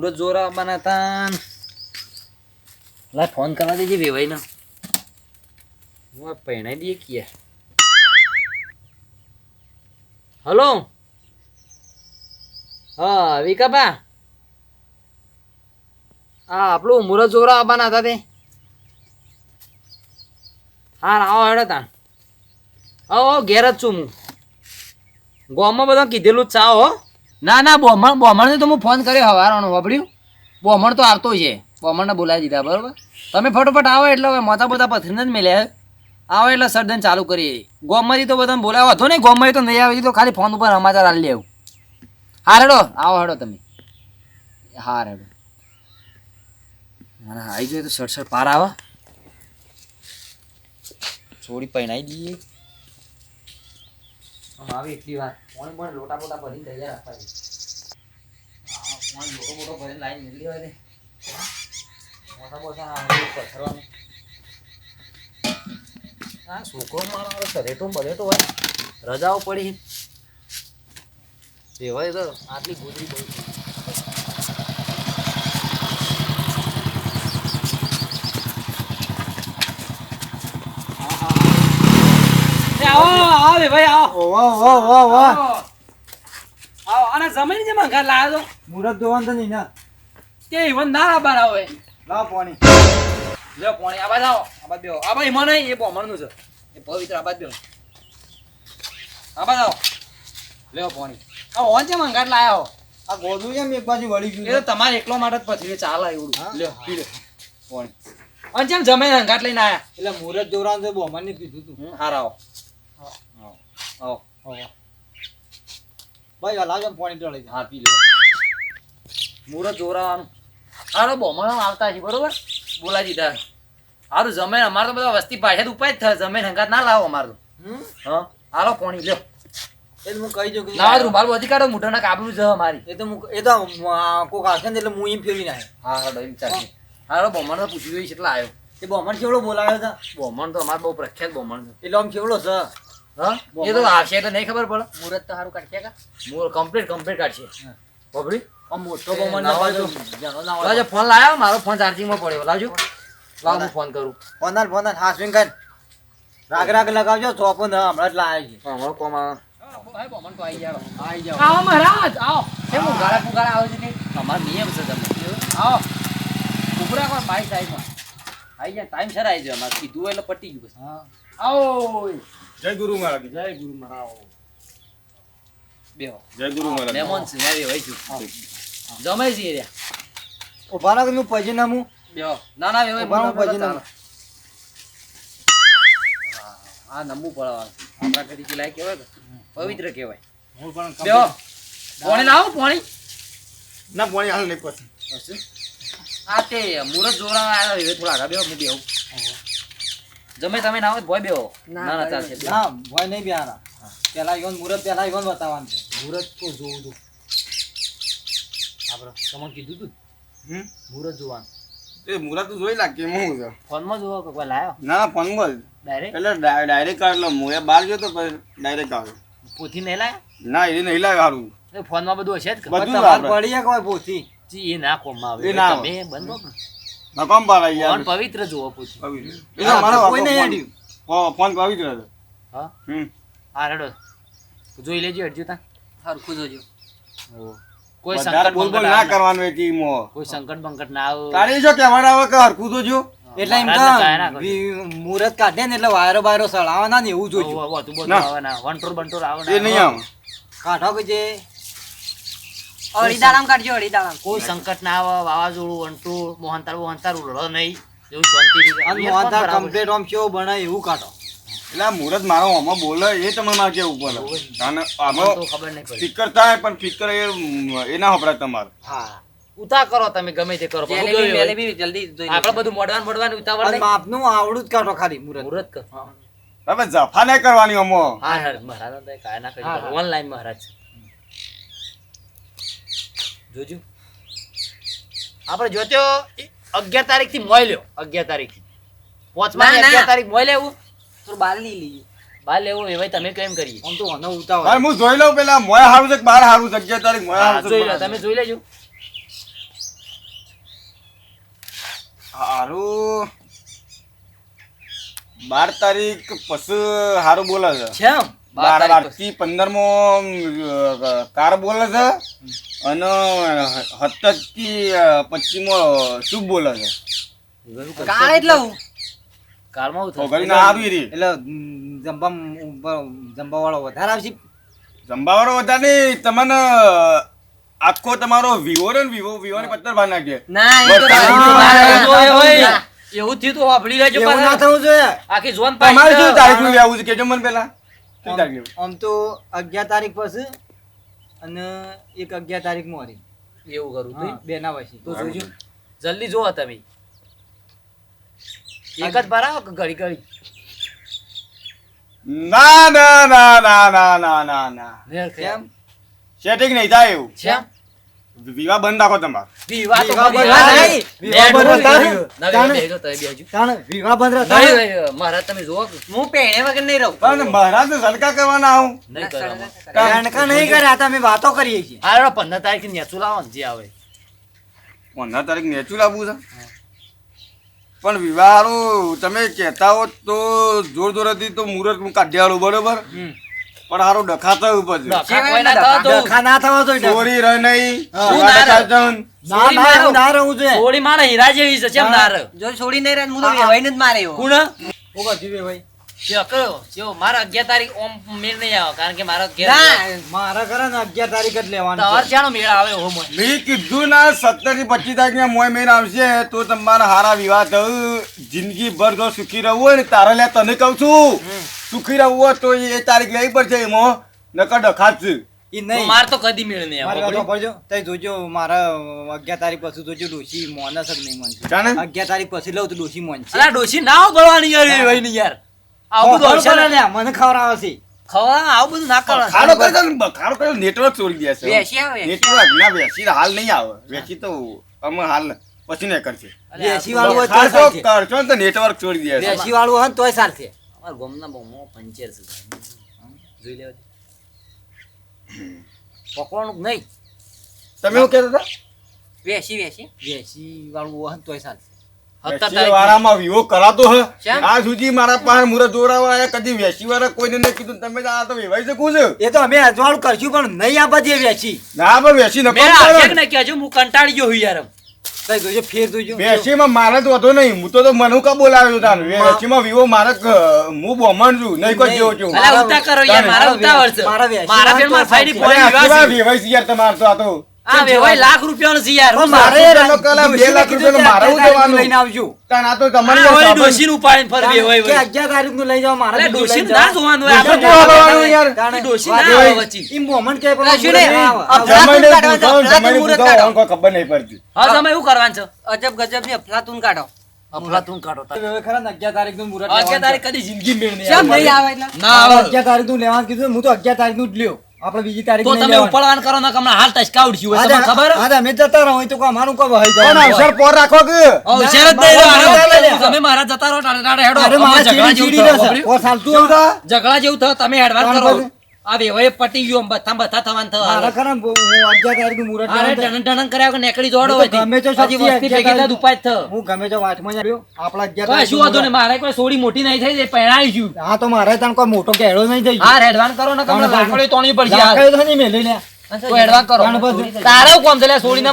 મુહૂર્ત જોરા આવવાના હતા લા ફોન કરવા દેજે વેવાઈ ને હું આ પહેણાઈ દઈએ કે હલો? હા વિકાભા હા આપણું મુહૂર્ત જોરા આવવાના હતા તે. હા આવો હેડો તા આવો ઘેર જ છું હું. ગોમાં બધા કીધેલું જ ચાવો હો. ના ના, બોમણ, બોમણને તો હું ફોન કર્યો હવારનો વાપર્યું બોમણ તો આવતો છે. બોમણને બોલાવી દીધા, બરાબર? તમે ફટોફટ આવો એટલે હવે મોટા મોટા પથરીને જ મેલ્યા આવો એટલે સર્જન ચાલુ કરીએ. ગોમમાંથી તો બધાને બોલાવો. હતો ને, ગોમમાંથી તો નહીં આવી તો ખાલી ફોન ઉપર સમાચાર આલી લેવું. હા રેડો આવો હેડો તમે. હા રેડો આવી જોઈએ તો સડસડ પાર આવા. થોડી પહેણાઈ દઈએ. આવે એટલી વાર કોણ પણ લોટા બોટા ભરીને તૈયાર રાખવા છે કોણ લોટો બોટો ભરીને લાઈન મેળવી હોય ને. મોટા મોટા પથરવાનું આ છોકરો મારો સરેટો બરેટો હોય. રજાઓ પડી. કહેવાય તો આટલી ગુજરી બહુ એ આવો આવો ભાઈ આવો. વાહ વાહ વાહ વાહ આવો. આવો અને જમીન જે ઘર લાવ્યો મુરત જોવાનું તો નહીં ના. કે ઈવન ના બાર આવે. લાવ પાણી. લ્યો પોણી આબાદ આવો. આબાદ બેહો. આબા ભાઈ નહીં એ બોમણનું છે. એ પવિત્ર આબાદ બેહો. આબાદ આવો. લ્યો પોણી. આ ઓન છે ઘર લાયો આ ગોદું કેમ એક બાજુ વળી એ તો તમારે એકલો માટે જ પછી ચાલે એવું? લ્યો પી લ્યો પાણી. અને જેમ જમે અંગાટ લઈને આયા. એટલે મુરત દોરાન તો બોમન ને કીધું તું. હારા ભાઈ આ પાણી જા હા પી લે મુરત જોરાવાનું સારો બોમણો આવતા છે બરોબર બોલા દીધા સારું જમે અમારે તો બધા વસ્તી પાછળ ઉપાય જ થાય જમે હંગાત ના લાવો અમારે હા હાલો પાણી લ્યો એ હું કહી દઉં ના રૂમાલ બધી કાઢો મોઢાના કાબરું જ મારી એ તો એ તો કોક આવશે ને એટલે હું એમ ફેરવી નાખે હા હા એમ ચાલશે હારો બોમણ પૂછી જોઈ કેટલા આવ્યો એ બોમણ કેવડો બોલાવ્યો હતા બોમણ તો અમારે બહુ પ્રખ્યાત બોમણ છે એટલે આમ કેવડો છે હા? એ તો આવશે તો નહીં ખબર પડે. મુરત તો સારું કાઢશે કા? મોર કમ્પ્લીટ કમ્પ્લીટ કાઢશે. બબડી મોટો ના લાવજો ફોન લાવ્યો મારો ફોન ચાર્જિંગમાં પડ્યો. લાવજો. લાવ હું ફોન કરું. ફોનાલ ફોનાલ હા સ્વિંગ કર. રાગ રાગ લગાવજો તો ને હમણાં જ લાવે છે. હમણાં કોમ આવે. બોમન તો આવી જાવ આવી જાવ આવો મહારાજ આવો. કેમ ઉગાડા પુગાડા આવે છે ને. તમારો નિયમ છે તમે આવો. ઉભરા કોણ? ભાઈ સાહેબ આવી જાય ટાઈમ સર આવી જાય અમારે કીધું એટલે પટી ગયું બસ. હા આવો. જય ગુરુ મહારાજ. જય ગુરુ મહારાજ. બેહો. જય ગુરુ મહારાજ. લેમન છે આવી હોય છે. જમાઈ છે રહ્યા. ઊભા રાખનું હું બેહો. ના ના વેવાય ઊભા મને પછી આ નમુ. નમવું પડવાનું. આપણા તરીકે લાયક કહેવાય પવિત્ર કહેવાય. હું પણ બેહો. પોણી લાવો પાણી. ના પોણી હાલ નહીં પછી આ તે મુરત જોરા આવ્યો હવે થોડા આગળ બેહો હું બેહું. જમે તમે ના હોય ભોય બેહો. ના ના ચાલશે. ના. ભોય નહીં બિહારા. પેલા ઈવન મુરત પેલા ઈવન બતાવવાનું છે. મુરત તો જોવું તું આપણે તમને કીધું તું હમ? મુરત જોવાનું. એ મુરત તો જોઈ લાગે હું છે? ફોનમાં જોવો કે કોઈ લાયો? ના ના ફોન બોલ ડાયરેક્ટ એટલે ડાયરેક્ટ એટલે હું એ બહાર ગયો તો પછી ડાયરેક્ટ આવ્યો પોથી નહીં લાયા? ના એ નહીં લાવ્યો હારું. એ ફોનમાં બધું હશે જ કે. બધું પડી એક હોય પોથી. જી, એ ના કોમમાં આવે. એ ના. બંધો. નકામ ફોન યાર? પવિત્ર જોવો પૂછ. પવિત્ર. એ મારા કોઈને હેડ્યું? નહીં ફોન- પવિત્ર છે. હા? હમ. હા રડો જોઈ લેજો હટજો તા. હરખું જોજો. કોઈ સંકટ બોલ ના આવે. કરવાનું એ ટીમો કોઈ સંકટ બંકટ ના આવે. તારી જો કહેવાનું આવે કે હરખું તો જો એટલે એમ મહારાજને કાંઈ ના તો કરજો. વી- મુરત કાઢે ને એટલે વાયરો બાયરો સળાવવાના ને એવું જોજો. ના. વંટોર બંટોર આવે એ નહીં આમ કાઢો કે જે કાઢજો કોઈ સંકટ ના આવે વાવાઝોડું વંટોળ મોહનતાર મોહનતાર ઉલળો નહીં. એવું શાંતિ અને બરાબર? કમ્પ્લીટ આમ કેવું બનાય એવું કાઢો. એટલે આ મુહૂર્ત મારો આમાં બોલે એ તમે મારે કેવું પડે અને આમાં તો ખબર નહીં પડી. સ્પીકર થાય પણ સ્પીકર એ એ ના વપરાય તમારે. હા. ઉતા કરો તમે ગમે તે કરો. હું ગમે આપણે બધું મોડવાન મોડવાન ઉતાવળ નહીં. આપનું આવડું જ કાઢો ખાલી મુરત. મુહૂર્ત કરો હવે જફા નહીં કરવાની અમો. હા હા મહારાજ ના કરી. ઓનલાઈન મહારાજ. જોજો. આપણે જોતો અગિયાર તારીખથી મોય લ્યો અગિયાર તારીખથી પાંચમા. અગિયાર તારીખ મોય લેવું તો બાર નહીં લઈએ. બાર લેવું એ ભાઈ તમે કેમ કરીએ? આમ તો આનો ઉતાવળ. ભાઈ હું જોઈ લઉં પેલા મોય હારું છે કે બાર હારું છે? અગિયાર તારીખ મોય હારું છે જોઈ લો તમે જોઈ લેજો. હારું. બાર તારીખ પછી હારું બોલે છે છેમ? બાર બારથી પંદરમો કાર બોલે છે અને સત્તરથી પચીમો શુભ બોલે છે. કાર એટલે કારમાં થોગરી ના આવી રહી. એટલે જંબા જંબા વાળો વધારે આવશે? જંબા વાળો વધારે નહીં તમને આખો તમારો વિવો ને વિવો વિવો ને પત્તર ભાર નાખીએ. ના એવું થયું તો વાપરી લેજો પાછા. આખી જોન પાછા તમારે શું તારીખનું લેવું છે? કેજો મને પેલા આમ તો અગિયાર તારીખ પછી અને એક અગિયાર તારીખ મોરી એવું કરું તું બેના પછી. તો જોજો. જલ્દી જોવા તમે. એક જ ભરાવો ઘડી ઘડી? ના ના ના ના ના ના ના કેમ? સેટિંગ નહીં થાય એવું. કેમ વિવાહ બંધ રાખો તમારે. વિવાહ તો વિવાહ બંધ વિવાહ બંધ તમે મહારાજ હું વગર નહીં રહું. પણ મહારાજ સલકા કરવાના આવું. કણકા નહીં કર્યા. તમે વાતો કરીએ છીએ. આ પંદર તારીખ નેચું લાવો જે આવે. પંદર તારીખ નેચું લાવવું છે? પણ વિવાહ તમે કહેતા હો તો જોર જોરથી તો મુહૂર્ત કાઢ્યા બરોબર? પણ હારું ડખાતા ઉપર ડખા કોઈ ના થવા ડખા ના થવા જોઈએ ચોરી રહે નહીં. હા. ના રહે. ના ના હું ના રહું છે. ચોરી મારે હીરા જેવી છે કેમ ના રહે? જો છોડી નહીં રહે હું તો વેવાઈને જ મારે કુણ? હું કહું ભાઈ. મારા અગિયાર તારીખ ઓમ મેળ નહીં આવે કારણ કે મારા મારા ઘરે ને અગિયાર તારીખ જ લેવાનું તમારે મેળ આવે મને? મેં કીધું ના સત્તરથી પચીસ તારીખ મોય મેળ આવશે તો તમારા હારા વિવાહ થયું જિંદગી ભર જો સુખી રહેવું હોય ને તારે લે તને કહું છું. સુખી રહું તો એ તારીખ લેવી પડશે એમાં નકર ડખાત છે. ઈ નહીં. મારે તો કદી મેળ નહીં મારી વાત સાંભળજો. તઈ જોજો મારા અગિયાર તારીખ પછી જોજો ડોશી મોનસ જ નહીં મોનશે. અગિયાર તારીખ પછી લઉં તો ડોશી મોનશે. અલા ડોશી ના ભરવાની યાર એ યાર. આવું બધું હશે ને? મને ખવડાવે છે. ખવડાવે, આવું બધું ના કરો. ખાડો કરે ખાડો કરે નેટવર્ક છોડી દે છે. બેસી આવે નેટવર્ક ના હાલ નહીં આવે. બેસી તો અમે હાલ પછી ને કરશે. અલા, વાળું હોય તો નેટવર્ક છોડી દે છે. વાળું હોય ને તોય ચાલશે અમારા ગામના બહુ પંચર છે જોઈ લેવા પકવાનું નહીં? તમે શું કહેતા હતા? વેસી વેસી. વેસી વાળું વહન તોય ચાલશે. વાળામાં વિવો કરાતો હે. આ સુધી મારા પાસે મુરત દોરાવા આયા કદી વેસી વાળા કોઈને નહીં કીધું. તમે આ તો વેવાઈ શકું છું. એ તો અમે અજવાળું કરશું પણ નહીં આ દે વેસી. ના પણ વેસી ન મેં કહેજો, હું કંટાળી ગયો હું યાર. તઈ જોજો ફેર જોજો વેસીમાં મારે તો વધો નહીં. હું તો તો મને કા બોલાવ્યો તાન વેસીમાં વિવો મારે હું બોમણ છું નહીં કોઈ જેવો છું અલા, ઉતા કરો યાર મારા છે. વેસી ફેર છે. છે યાર તમારે તો આ તો. આવે તારીખનું અજબ ગજબની અફલાતુન કાઢો. અફલાતુન કાઢો. ખરા 11 તારીખનું મુરત તારીખ કદી જિંદગી ના 11 તારીખનું લેવાનું કીધું હું તો 11 તારીખનું જ લ્યો. આપણે બીજી તારીખ તો તમે ઉપડવાન કરો ના કમણા હાલ ટચકા ઉડશું તમને ખબર? હા અમે જતા રહો તો કો મારું કો ભાઈ જાવ અવસર પર રાખો કે? અવસર જ દે તમે મારા જતા રહો ટાડે ટાડે હેડો. અરે મારા ઝઘડા જેવું થા ઓ સાલતું ઝઘડા જેવું થા તમે હેડવાર કરો. હવે હવે ગયો બથા નેકડી જોડો સોડી મોટી નહીં થઈ જાય છું હા તો મારે તણ કોઈ મોટો કેળો નહીં થઈ હા એડવાન કરો ને કમળ લાકડી તોણી પડશે મેલી કોમ છે? સોડી ને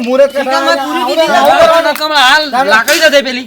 મુરત કરવા. હાલ લાકડી તો પેલી.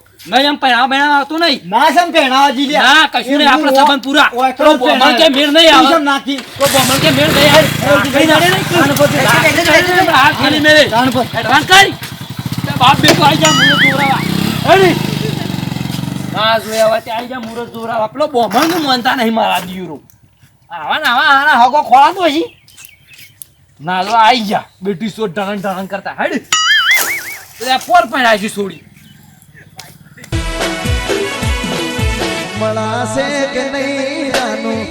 નહીં એમ પહેણા બેણા આવતું નહીં ના સમ પહેણાવા જી લે. ના કશું નહીં આપણે સંબંધ પૂરા પેલો બોમણ કે મેળ નહીં તું આવે સમ નાખી. તો બોમણ કે મેળ નહીં આવે રાખડી નડે નહીં. નડે નહીં, હાથ ખેલી મેળે. તાણે પછી. એડવાન્સ કરી તે બાપ બેટો આઈ જા મુરત જોરાવા હેડી હા જોયા હોય આઈ જા મુરત જોરાવા પેલો બોમણનું માનતા નહીં મારા દીવરો આવા ને આવા આના હગો ખોળાતો હજી ના લો આઈ જા બેટી સો ઢળણ ઢળણ કરતા હેડી પોર પણ આવી છોડી મળાશે કે નહીં જાનું